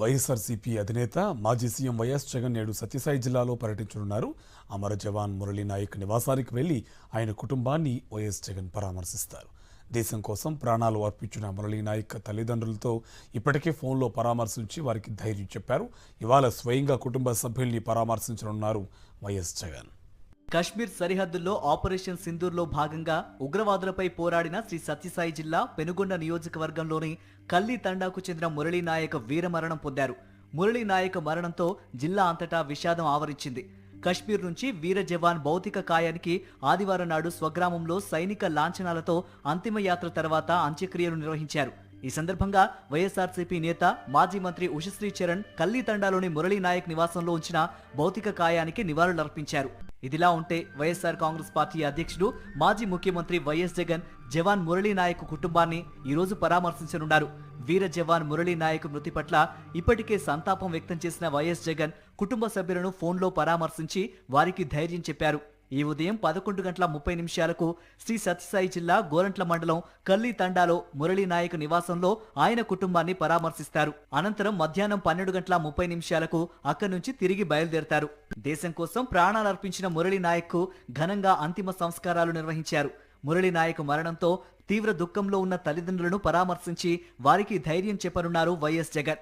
వైఎస్ఆర్సీపీ అధినేత మాజీ CM YS Jagan నేడు సత్యసాయి జిల్లాలో పర్యటించనున్నారు. అమర జవాన్ మురళీ నాయక్ నివాసానికి వెళ్ళి ఆయన కుటుంబాన్ని వైఎస్ జగన్ పరామర్శిస్తారు. దేశం కోసం ప్రాణాలు అర్పించిన మురళీ నాయక్ తల్లిదండ్రులతో ఇప్పటికే ఫోన్లో పరామర్శించి వారికి ధైర్యం చెప్పారు. ఇవాళ స్వయంగా కుటుంబ సభ్యుల్ని పరామర్శించనున్నారు వైఎస్ జగన్. కశ్మీర్ సరిహద్దుల్లో ఆపరేషన్ సింధూర్లో భాగంగా ఉగ్రవాదులపై పోరాడిన శ్రీ సత్యసాయి జిల్లా పెనుగొండ నియోజకవర్గంలోని కల్లి తండాకు చెందిన మురళీ నాయక్ వీరమరణం పొందారు. మురళీ నాయక్ మరణంతో జిల్లా అంతటా విషాదం ఆవరించింది. కశ్మీర్ నుంచి వీర జవాన్ భౌతిక కాయానికి ఆదివారం నాడు స్వగ్రామంలో సైనిక లాంఛనాలతో అంతిమయాత్ర తర్వాత అంత్యక్రియలు నిర్వహించారు. ఈ సందర్భంగా వైఎస్ఆర్సీపీ నేత మాజీ మంత్రి ఉషశ్రీ చరణ్ కల్లి తండాలోని మురళీ నాయక్ నివాసంలో ఉంచిన భౌతిక కాయానికి నివాళులర్పించారు. ఇదిలా ఉంటే వైఎస్ఆర్ కాంగ్రెస్ పార్టీ అధ్యక్షుడు మాజీ ముఖ్యమంత్రి వైఎస్ జగన్ జవాన్ మురళీ నాయక్ కుటుంబాన్ని ఈరోజు పరామర్శించనున్నారు. వీర జవాన్ మురళీ నాయక్ మృతి పట్ల ఇప్పటికే సంతాపం వ్యక్తం చేసిన వైఎస్ జగన్ కుటుంబ సభ్యులను ఫోన్లో పరామర్శించి వారికి ధైర్యం చెప్పారు. ఈ ఉదయం పదకొండు గంటల ముప్పై నిమిషాలకు శ్రీ సత్యసాయి జిల్లా గోరంట్ల మండలం కల్లి తండాలో మురళీ నాయక్ నివాసంలో ఆయన కుటుంబాన్ని పరామర్శిస్తారు. అనంతరం మధ్యాహ్నం పన్నెండు గంటల ముప్పై నిమిషాలకు అక్కడి నుంచి తిరిగి బయలుదేరతారు. దేశం కోసం ప్రాణాలర్పించిన మురళీ నాయక్కు ఘనంగా అంతిమ సంస్కారాలు నిర్వహించారు. మురళీ నాయక్ మరణంతో తీవ్ర దుఃఖంలో ఉన్న తల్లిదండ్రులను పరామర్శించి వారికి ధైర్యం చెప్పనున్నారు వైఎస్ జగన్.